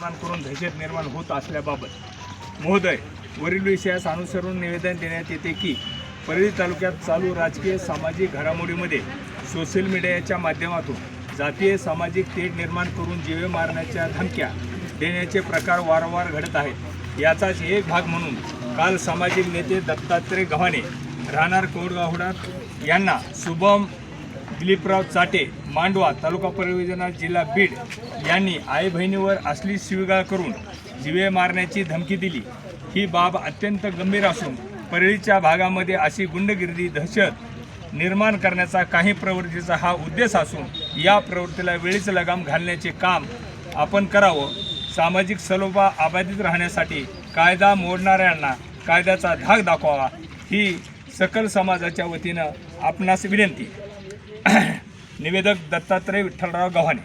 निर्माण करून दहशत निर्माण होत असल्याबाबत महोदय वरील विषयास अनुसरून निवेदन देण्यात येते की परळी तालुक्यात चालू राजकीय सामाजिक घडामोडीमध्ये सोशल मीडियाच्या माध्यमातून जातीय सामाजिक तेढ निर्माण करून जीवे मारण्याच्या धमक्या देण्याचे प्रकार वारंवार घडत आहेत. याचाच एक भाग म्हणून काल सामाजिक नेते दत्तात्रय गव्हाणे राहणार कोडगावडा यांना शुभम दिलीपराव चाटे मांडवा तालुका परियोजना जिल्हा बीड यांनी आई बहिणीवर असली शिवीगाळ करून जिवे मारण्याची धमकी दिली. ही बाब अत्यंत गंभीर असून परळीच्या भागामध्ये अशी गुंडगिरी दहशत निर्माण करण्याचा काही प्रवृत्तीचा हा उद्देश असून या प्रवृत्तीला वेळीच लगाम घालण्याचे काम आपण करावं. सामाजिक सलोबा अबाधित राहण्यासाठी कायदा मोडणाऱ्यांना कायद्याचा धाक दाखवावा ही सकल समाजाच्या वतीनं आपणास विनंती. निवेदक दत्तात्रय विठ्ठलराव गव्हाणे.